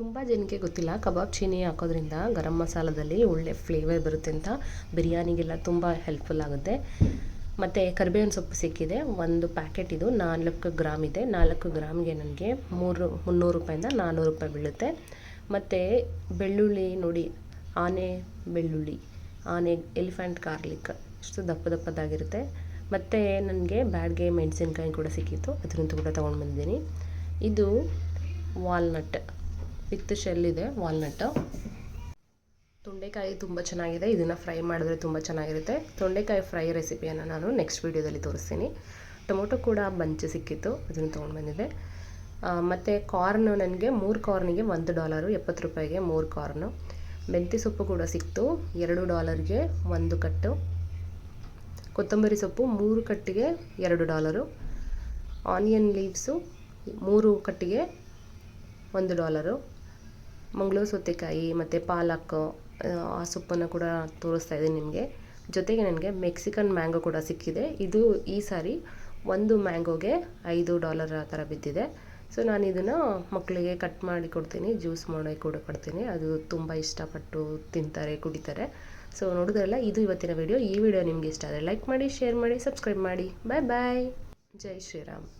ತುಂಬ ಜನಕ್ಕೆ ಗೊತ್ತಿಲ್ಲ. ಕಬಾಬ್ ಚೀನಿ ಹಾಕೋದ್ರಿಂದ ಗರಂ ಮಸಾಲದಲ್ಲಿ ಒಳ್ಳೆ ಫ್ಲೇವರ್ ಬರುತ್ತೆ ಅಂತ ಬಿರಿಯಾನಿಗೆಲ್ಲ ತುಂಬ ಹೆಲ್ಪ್ಫುಲ್ ಆಗುತ್ತೆ. ಮತ್ತು ಕರಿಬೇವಿನ ಸೊಪ್ಪು ಸಿಕ್ಕಿದೆ. ಒಂದು ಪ್ಯಾಕೆಟ್ ಇದು ನಾಲ್ಕು ಗ್ರಾಮ್ ಇದೆ. ನಾಲ್ಕು ಗ್ರಾಮ್ಗೆ ನನಗೆ ಮೂರು, ಮುನ್ನೂರು ರೂಪಾಯಿಂದ ನಾನ್ನೂರು ರೂಪಾಯಿ ಬೀಳುತ್ತೆ. ಮತ್ತು ಬೆಳ್ಳುಳ್ಳಿ ನೋಡಿ, ಆನೆ ಬೆಳ್ಳುಳ್ಳಿ, ಆನೆ ಎಲಿಫೆಂಟ್ ಗಾರ್ಲಿಕ್ ಇಷ್ಟು ದಪ್ಪ ದಪ್ಪದಾಗಿರುತ್ತೆ. ಮತ್ತು ನನಗೆ ಬ್ಯಾಡ್ಗೆ ಮೆಣಸಿನ್ಕಾಯಿ ಕೂಡ ಸಿಕ್ಕಿತ್ತು. ಅದರಿಂದ ಕೂಡ ತೊಗೊಂಡು ಬಂದಿದ್ದೀನಿ ಇದು ವಾಲ್ನಟ್ ವಿತ್ ಶೆಲ್ ಇದೆ ವಾಲ್ನಟ್ ತೊಂಡೆಕಾಯಿ ತುಂಬ ಚೆನ್ನಾಗಿದೆ. ಇದನ್ನು ಫ್ರೈ ಮಾಡಿದ್ರೆ ತುಂಬ ಚೆನ್ನಾಗಿರುತ್ತೆ. ತೊಂಡೆಕಾಯಿ ಫ್ರೈ ರೆಸಿಪಿಯನ್ನು ನಾನು ನೆಕ್ಸ್ಟ್ ವೀಡಿಯೋದಲ್ಲಿ ತೋರಿಸ್ತೀನಿ. ಟೊಮೊಟೊ ಕೂಡ ಬಂಚೆ ಸಿಕ್ಕಿತ್ತು, ಅದನ್ನು ತೊಗೊಂಡು ಬಂದಿದೆ ಮತ್ತು ಕಾರ್ನ್ ನನಗೆ ಮೂರು ಕಾರ್ನಿಗೆ ಒಂದು ಡಾಲರು ಎಪ್ಪತ್ತು ರೂಪಾಯಿಗೆ ಮೂರು ಕಾರ್ನು ಮೆಂತ್ಯ ಸೊಪ್ಪು ಕೂಡ ಸಿಕ್ತು, ಎರಡು ಡಾಲರ್ಗೆ ಒಂದು ಕಟ್ಟು. ಕೊತ್ತಂಬರಿ ಸೊಪ್ಪು ಮೂರು ಕಟ್ಟಿಗೆ ಎರಡು ಡಾಲರು ಆನಿಯನ್ ಲೀವ್ಸು ಮೂರು ಕಟ್ಟಿಗೆ ಒಂದು ಡಾಲರು ಮಂಗಳೂರು ಸೌತೆಕಾಯಿ ಮತ್ತು ಪಾಲಕ್, ಆ ಸೊಪ್ಪನ್ನು ಕೂಡ ತೋರಿಸ್ತಾ ಇದ್ದೀನಿ ನಿಮಗೆ. ಜೊತೆಗೆ ನನಗೆ ಮೆಕ್ಸಿಕನ್ ಮ್ಯಾಂಗೋ ಕೂಡ ಸಿಕ್ಕಿದೆ. ಇದು ಈ ಸಾರಿ ಒಂದು ಮ್ಯಾಂಗೋಗೆ ಐದು ಡಾಲರ್ ಆ ಥರ ಬಿದ್ದಿದೆ. ಸೊ, ನಾನು ಇದನ್ನು ಮಕ್ಕಳಿಗೆ ಕಟ್ ಮಾಡಿ ಕೊಡ್ತೀನಿ, ಜ್ಯೂಸ್ ಮಾಡಿ ಕೂಡ ಕೊಡ್ತೀನಿ. ಅದು ತುಂಬ ಇಷ್ಟಪಟ್ಟು ತಿಂತಾರೆ, ಕುಡಿತಾರೆ. ಸೊ, ನೋಡಿದ್ರಲ್ಲ, ಇದು ಇವತ್ತಿನ ವಿಡಿಯೋ ಈ ವಿಡಿಯೋ ನಿಮಗೆ ಇಷ್ಟ ಆದರೆ ಲೈಕ್ ಮಾಡಿ ಶೇರ್ ಮಾಡಿ ಸಬ್ಸ್ಕ್ರೈಬ್ ಮಾಡಿ. ಬಾಯ್ ಬಾಯ್ ಜೈ ಶ್ರೀರಾಮ್.